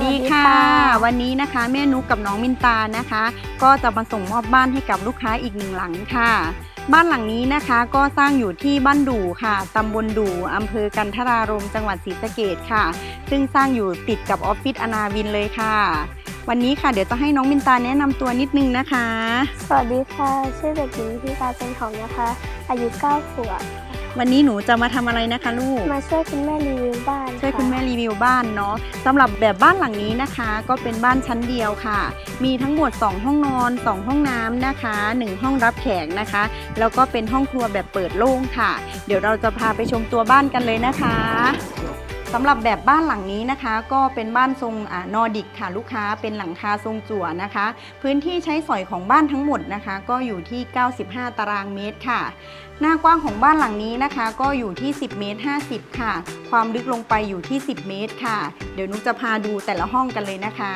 นะคะแม่นุกกับน้องมินตานะคะ ก็จะมาส่งมอบบ้านให้กับลูกค้าอีกหนึ่งหลังค่ะ บ้านหลังนี้นะคะก็สร้างอยู่ที่บ้านดูค่ะตำบลดูอำเภอกันทรารมจังหวัดศรีสะเกดค่ะ ซึ่งสร้างอยู่ติดกับออฟฟิศอนาวินเลยค่ะ วันนี้ค่ะเดี๋ยวจะให้น้องมินตาแนะนำตัวนิดนึงนะคะ สวัสดีค่ะ ชื่อเด็กหญิงพิกาจันทองนะคะ อายุ9ขวบ วันนี้หนูจะมาทำอะไรนะคะลูก มาช่วยคุณแม่รีวิวบ้านช่วยคุณแม่ะรีวิวบ้านเนาะสำหรับแบบบ้านหลังนี้นะคะ ก็เป็นบ้านชั้นเดียวค่ะ มีทั้งหมด 2 ห้องนอน 2 ห้องน้ำนะคะ 1 ห้องรับแขกนะคะ แล้วก็เป็นห้องครัวแบบเปิดโล่งค่ะ เดี๋ยวเราจะพาไปชมตัวบ้านกันเลยนะคะ สำหรับแบบบ้านหลังนี้นะคะ ก็เป็นบ้านทรงอนอร์ดิกค่ะลูกค้าเป็นหลังคาทรงจั่วนะคะ พื้นที่ใช้สอยของบ้านทั้งหมดนะคะ ก็อยู่ที่ 95 ตารางเมตรค่ะ หน้ากว้างของบ้านหลังนี้นะคะ ก็อยู่ที่ 10 เมตร 50 ค่ะ ความลึกลงไปอยู่ที่ 10 เมตรค่ะ เดี๋ยวนุ๊กจะพาดูแต่ละห้องกันเลยนะคะ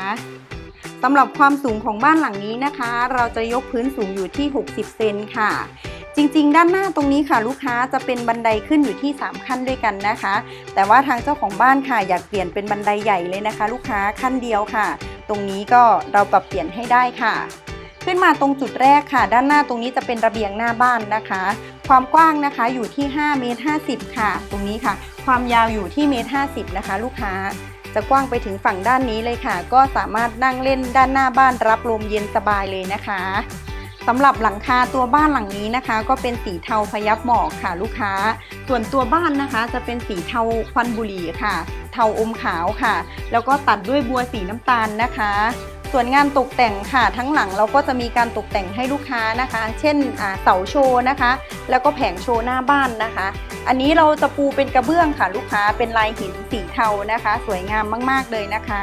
สำหรับความสูงของบ้านหลังนี้นะคะ เราจะยกพื้นสูงอยู่ที่ 60 เซนค่ะ จริงๆ ด้านหน้าตรงนี้ค่ะลูกค้าจะเป็นบันไดขึ้นอยู่ที่ 3 ขั้นด้วยกันนะคะ แต่ว่าทางเจ้าของบ้านค่ะอยากเปลี่ยนเป็นบันไดใหญ่เลยนะคะ ลูกค้าขั้นเดียวค่ะ ตรงนี้ก็เราปรับเปลี่ยนให้ได้ค่ะ ขึ้นมาตรงจุดแรกค่ะ ด้านหน้าตรงนี้จะเป็นระเบียงหน้าบ้านนะคะ ความกว้างนะคะอยู่ที่5เมตร50 ค่ะ ตรงนี้ค่ะ ความยาวอยู่ที่เมตร50 นะคะ ลูกค้าจะกว้างไปถึงฝั่งด้านนี้เลยค่ะ ก็สามารถนั่งเล่นด้านหน้าบ้านรับลมเย็นสบายเลยนะคะ สำหรับหลังคาตัวบ้านหลังนี้นะคะ ก็เป็นสีเทาพยับหมอกค่ะลูกค้า ส่วนตัวบ้านนะคะจะเป็นสีเทาควันบุหรี่ค่ะ เทาอมขาวค่ะ แล้วก็ตัดด้วยบัวสีน้ำตาลนะคะ ส่วนงานตกแต่งค่ะทั้งหลังเราก็จะมีการตกแต่งให้ลูกค้านะคะ เช่นเสาโชว์นะคะ แล้วก็แผงโชว์หน้าบ้านนะคะ อันนี้เราจะปูเป็นกระเบื้องค่ะ ลูกค้าเป็นลายหินสีเทานะคะ สวยงามมาก ๆเลยนะคะ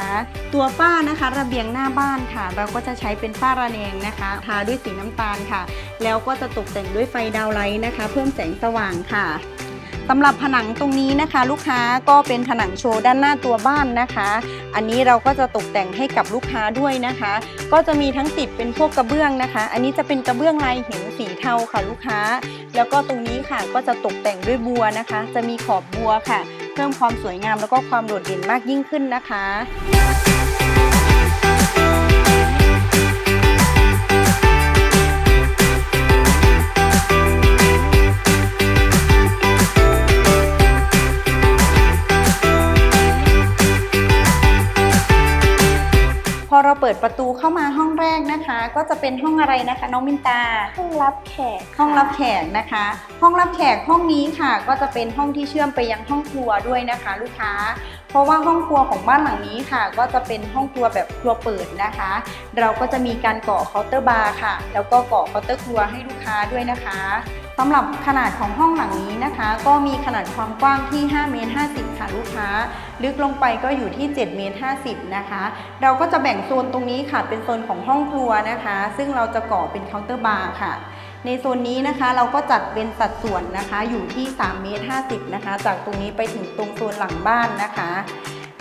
ตัวฝ้านะคะระเบียงหน้าบ้านค่ะ เราก็จะใช้เป็นฝ้าระแนงนะคะ ทาด้วยสีน้ำตาลค่ะ แล้วก็จะตกแต่งด้วยไฟดาวไลท์นะคะ เพิ่มแสงสว่างค่ะ สำหรับผนังตรงนี้นะคะ ลูกค้าก็เป็นผนังโชว์ด้านหน้าตัวบ้านนะคะ อันนี้เราก็จะตกแต่งให้กับลูกค้าด้วยนะคะ ก็จะมีทั้งติดเป็นพวกกระเบื้องนะคะ อันนี้จะเป็นกระเบื้องลายหินสีเทาค่ะลูกค้า แล้วก็ตรงนี้ค่ะก็จะตกแต่งด้วยบัวนะคะ จะมีขอบบัวค่ะ เพิ่มความสวยงามแล้วก็ความโดดเด่นมากยิ่งขึ้นนะคะ เราเปิดประตูเข้ามาห้องแรกนะคะ ก็จะเป็นห้องอะไรนะคะ น้องมินตา ห้องรับแขกค่ะห้องรับแขกนะคะ ห้องรับแขกห้องนี้ค่ะ ก็จะเป็นห้องที่เชื่อมไปยังห้องครัวด้วยนะคะ ลูกค้า เพราะว่าห้องครัวของบ้านหลังนี้ค่ะ ก็จะเป็นห้องครัวแบบครัวเปิดนะคะ เราก็จะมีการก่อเคาน์เตอร์บาร์ค่ะ แล้วก็ก่อเคาน์เตอร์ครัวให้ลูกค้าด้วยนะคะ สำหรับขนาดของห้องหลังนี้นะคะ ก็มีขนาดความกว้างที่5เมตร50 ค่ะลูกค้า ลึกลงไปก็อยู่ที่7เมตร50 นะคะ เราก็จะแบ่งโซนตรงนี้ค่ะ เป็นโซนของห้องครัวนะคะ ซึ่งเราจะก่อเป็นเคาน์เตอร์บาร์ค่ะ ในโซนนี้นะคะเราก็จัดเป็นสัดส่วนนะคะ อยู่ที่3เมตร50 นะคะ จากตรงนี้ไปถึงตรงโซนหลังบ้านนะคะ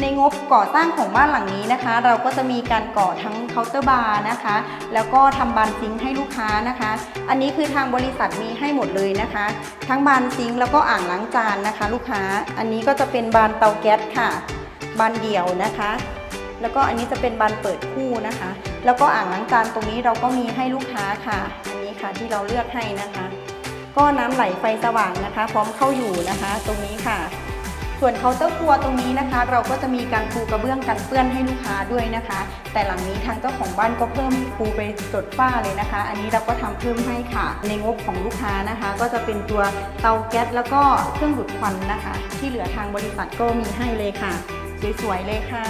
ในงบก่อสร้างของบ้านหลังนี้นะคะ เราก็จะมีการก่อทั้งเคาน์เตอร์บาร์นะคะ แล้วก็ทำบานซิงให้ลูกค้านะคะ อันนี้คือทางบริษัทมีให้หมดเลยนะคะ ทั้งบานซิงแล้วก็อ่างล้างจานนะคะ ลูกค้า อันนี้ก็จะเป็นบานเตาแก๊สค่ะ บานเดี่ยวนะคะ แล้วก็อันนี้จะเป็นบานเปิดคู่นะคะ แล้วก็อ่างล้างจานตรงนี้เราก็มีให้ลูกค้าค่ะ อันนี้ค่ะที่เราเลือกให้นะคะ ก็น้ำไหลไฟสว่างนะคะ พร้อมเข้าอยู่นะคะ ตรงนี้ค่ะ ส่วนเคาน์เตอร์ครัวตรงนี้นะคะ เราก็จะมีการปูกระเบื้องกันเปื้อนให้ลูกค้าด้วยนะคะ แต่หลังนี้ทางเจ้าของบ้านก็เพิ่มปูไปจดฝ้าเลยนะคะ อันนี้เราก็ทำเพิ่มให้ค่ะ ในงบของลูกค้านะคะ ก็จะเป็นตัวเตาแก๊สแล้วก็เครื่องดูดควันนะคะ ที่เหลือทางบริษัทก็มีให้เลยค่ะสวยๆเลยค่ะ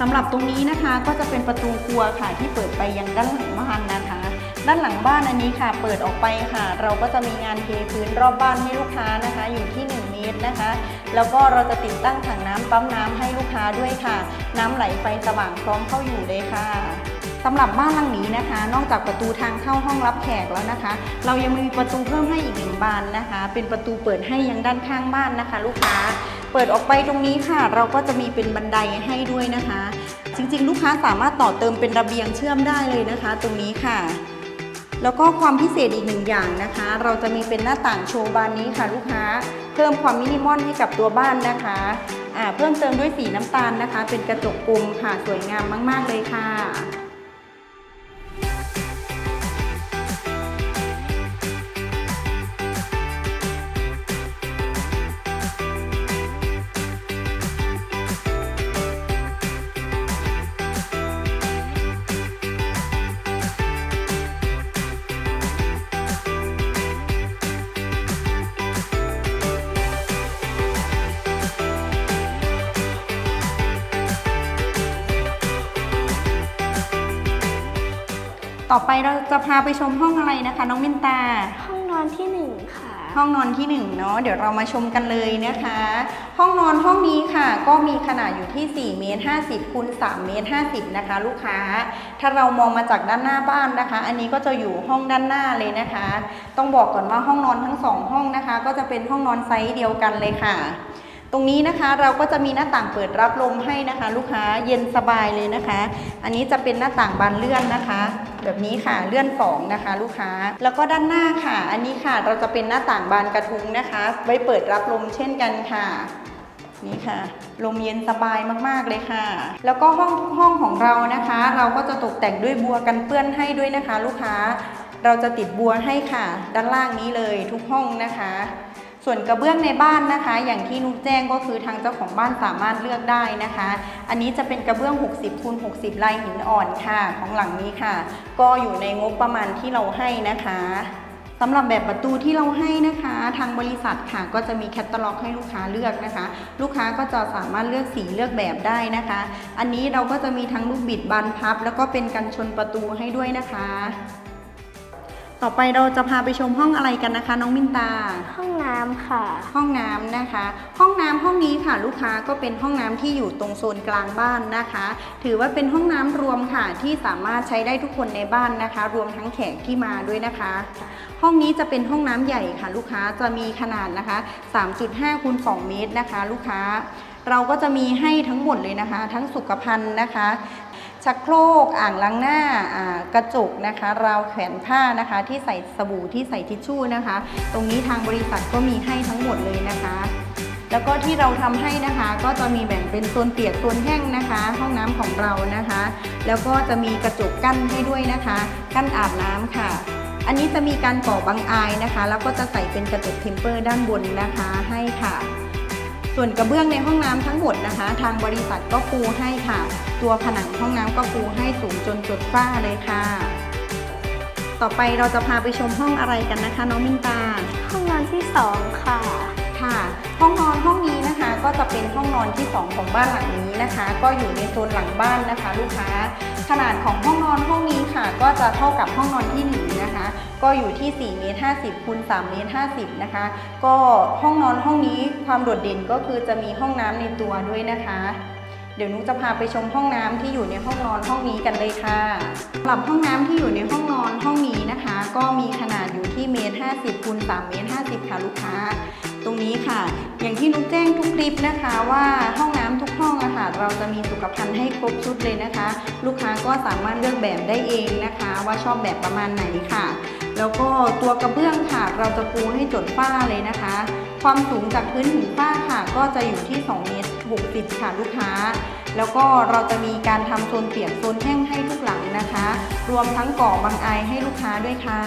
สำหรับตรงนี้นะคะก็จะเป็นประตูครัวค่ะที่เปิดไปยังด้านหลังบ้านนะคะ ด้านหลังบ้านอันนี้ค่ะ เปิดออกไปค่ะ เราก็จะมีงานเทพื้นรอบบ้านให้ลูกค้านะคะ อยู่ที่ 1 เมตรนะคะ แล้วก็เราจะติดตั้งถังน้ำปั๊มน้ำให้ลูกค้าด้วยค่ะ น้ำไหลไฟสว่างพร้อมเข้าอยู่เลยค่ะสำหรับบ้านหลังนี้นะคะ นอกจากประตูทางเข้าห้องรับแขกแล้วนะคะ เรายังมีประตูเพิ่มให้อีกหนึ่งบานนะคะ เป็นประตูเปิดให้ยังด้านข้างบ้านนะคะ ลูกค้าเปิดออกไปตรงนี้ค่ะ เราก็จะมีเป็นบันไดให้ด้วยนะคะ จริงๆ ลูกค้าสามารถต่อเติมเป็นระเบียงเชื่อมได้เลยนะคะ ตรงนี้ค่ะ แล้วก็ความพิเศษอีกหนึ่งอย่างนะคะ เราจะมีเป็นหน้าต่างโชว์บานนี้ค่ะลูกค้า เพิ่มความมินิมอลให้กับตัวบ้านนะคะอ่าเพิ่มเติมด้วยสีน้ำตาลนะคะ เป็นกระจกกลมค่ะสวยงามมาก ๆ เลยค่ะ ต่อไปเราจะพาไปชมห้องอะไรนะคะ น้องมินตา ห้องนอนที่หนึ่งค่ะ ห้องนอนที่หนึ่งเนาะเดี๋ยวเรามาชมกันเลยนะคะ ห้องนอนห้องนี้ค่ะ ก็มีขนาดอยู่ที่4เมตร50คูณ3เมตร50นะคะ ลูกค้า ถ้าเรามองมาจากด้านหน้าบ้านนะคะ อันนี้ก็จะอยู่ห้องด้านหน้าเลยนะคะ ต้องบอกก่อนว่าห้องนอนทั้งสองห้องนะคะ ก็จะเป็นห้องนอนไซส์เดียวกันเลยค่ะ ตรงนี้นะคะเราก็จะมีหน้าต่างเปิดรับลมให้นะคะ ลูกค้าเย็นสบายเลยนะคะ อันนี้จะเป็นหน้าต่างบานเลื่อนนะคะ แบบนี้ค่ะเลื่อนสองนะคะ ลูกค้า แล้วก็ด้านหน้าค่ะ อันนี้ค่ะเราจะเป็นหน้าต่างบานกระทุงนะคะ ไว้เปิดรับลมเช่นกันค่ะนี่ค่ะ ลมเย็นสบายมากๆเลยค่ะ แล้วก็ห้องทุกห้องของเรานะคะ เราก็จะตกแต่งด้วยบัวกันเปื้อนให้ด้วยนะคะ ลูกค้า เราจะติดบัวให้ค่ะ ด้านล่างนี้เลยทุกห้องนะคะ ส่วนกระเบื้องในบ้านนะคะ อย่างที่นุกแจ้งก็คือทางเจ้าของบ้านสามารถเลือกได้นะคะ อันนี้จะเป็นกระเบื้อง 60คูณ60 ลายหินอ่อนค่ะ ของหลังนี้ค่ะ ก็อยู่ในงบประมาณที่เราให้นะคะสำหรับแบบประตูที่เราให้นะคะ ทางบริษัทค่ะ ก็จะมีแคตตาล็อกให้ลูกค้าเลือกนะคะ ลูกค้าก็จะสามารถเลือกสีเลือกแบบได้นะคะ อันนี้เราก็จะมีทั้งลูกบิดบานพับ แล้วก็เป็นกันชนประตูให้ด้วยนะคะ ต่อไปเราจะพาไปชมห้องอะไรกันนะคะ น้องมินตา ห้องน้ำค่ะ ห้องน้ำนะคะ ห้องน้ำห้องนี้ค่ะลูกค้าก็เป็นห้องน้ำที่อยู่ตรงโซนกลางบ้านนะคะ ถือว่าเป็นห้องน้ำรวมค่ะที่สามารถใช้ได้ทุกคนในบ้านนะคะ รวมทั้งแขกที่มาด้วยนะคะ ห้องนี้จะเป็นห้องน้ำใหญ่ค่ะ ลูกค้าจะมีขนาดนะคะ 3.5คูณ2เมตรนะคะ ลูกค้า เราก็จะมีให้ทั้งหมดเลยนะคะ ทั้งสุขภัณฑ์นะคะ ชักโครกอ่างล้างหน้ากระจกนะคะ ราวแขวนผ้านะคะ ที่ใส่สบู่ที่ใส่ทิชชู่นะคะ ตรงนี้ทางบริษัทก็มีให้ทั้งหมดเลยนะคะ แล้วก็ที่เราทำให้นะคะ ก็จะมีแบ่งเป็นโซนเปียกโซนแห้งนะคะ ห้องน้ำของเรานะคะ แล้วก็จะมีกระจกกั้นให้ด้วยนะคะ กั้นอาบน้ำค่ะ อันนี้จะมีการก่อบังอายนะคะ แล้วก็จะใส่เป็นกระจกเทมเปอร์ด้านบนนะคะให้ค่ะ ส่วนกระเบื้องในห้องน้ำทั้งหมดนะคะ ทางบริษัทก็ปูให้ค่ะ ตัวผนังห้องน้ำก็ปูให้สูงจนจดฝ้าเลยค่ะ ต่อไปเราจะพาไปชมห้องอะไรกันนะคะ น้องมินตา ห้องนอนที่สองค่ะค่ะ ห้องนอนห้องนี้นะคะ ก็จะเป็นห้องนอนที่ 2 ของบ้านหลังนี้นะคะ ก็อยู่ในโซนหลังบ้านนะคะ ลูกค้า ขนาดของห้องนอนห้องนี้ค่ะ ก็จะเท่ากับห้องนอนที่หนึ่งนะคะ ก็อยู่ที่4เมตร50คูณ3เมตร50นะคะ ก็ห้องนอนห้องนี้ความโดดเด่นก็คือจะมีห้องน้ำในตัวด้วยนะคะ เดี๋ยวนุกจะพาไปชมห้องน้ำที่อยู่ในห้องนอนห้องนี้กันเลยค่ะสำหรับห้องน้ำที่อยู่ในห้องนอนห้องนี้นะคะ ก็มีขนาดอยู่ที่เมตร50คูณ3เมตร50ค่ะลูกค้า ตรงนี้ค่ะ อย่างที่นุกแจ้งทุกคลิปนะคะว่าห้องน้ำทุกห้องอะค่ะเราจะมีสุขภัณฑ์ให้ครบชุดเลยนะคะ ลูกค้าก็สามารถเลือกแบบได้เองนะคะ ว่าชอบแบบประมาณไหนค่ะ แล้วก็ตัวกระเบื้องค่ะเราจะปูให้จดฝ้าเลยนะคะ ความสูงจากพื้นถึงฝ้าค่ะ ก็จะอยู่ที่2เมตร60ค่ะลูกค้า แล้วก็เราจะมีการทำโซนเปียกโซนแห้งให้ทุกหลังนะคะ รวมทั้งก่อบางไอให้ลูกค้าด้วยค่ะ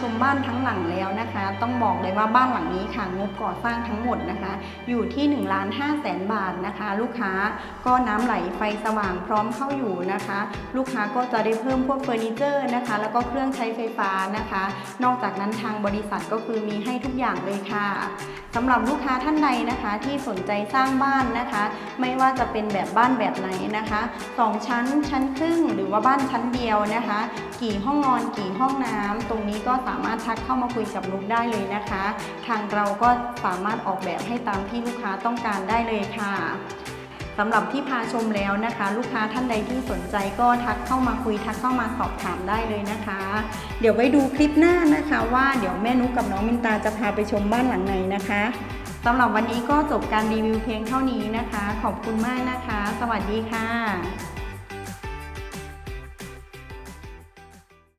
ชมบ้านทั้งหลังแล้วนะคะ ต้องบอกเลยว่าบ้านหลังนี้ค่ะงบก่อสร้างทั้งหมดนะคะ อยู่ที่1นึ่งล้านห้าแสนบาทนะคะ ลูกค้าก็น้ำไหลไฟสว่างพร้อมเข้าอยู่นะคะ ลูกค้าก็จะได้เพิ่มพวกเฟอร์นิเจอร์นะคะ แล้วก็เครื่องใช้ไฟฟ้านะคะ นอกจากนั้นทางบริษัทก็คือมีให้ทุกอย่างเลยค่ะสำหรับลูกค้าท่านใดนะคะที่สนใจสร้างบ้านนะคะ ไม่ว่าจะเป็นแบบบ้านแบบไหนนะคะสองชั้นชั้นครึ่ง หรือว่าบ้านชั้นเดียวนะคะ กี่ห้องนอนกี่ห้องน้ำตรงนี้ก็สามารถทักเข้ามาคุยกับนุกได้เลยนะคะ ทางเราก็สามารถออกแบบให้ตามที่ลูกค้าต้องการได้เลยค่ะสำหรับที่พาชมแล้วนะคะ ลูกค้าท่านใดที่สนใจก็ทักเข้ามาคุยทักเข้ามาสอบถามได้เลยนะคะ เดี๋ยวไว้ดูคลิปหน้านะคะ ว่าเดี๋ยวแม่นุกกับน้องมินตาจะพาไปชมบ้านหลังไหนนะคะสำหรับวันนี้ก็จบการรีวิวเพียงเท่านี้นะคะ ขอบคุณมากนะคะ สวัสดีค่ะ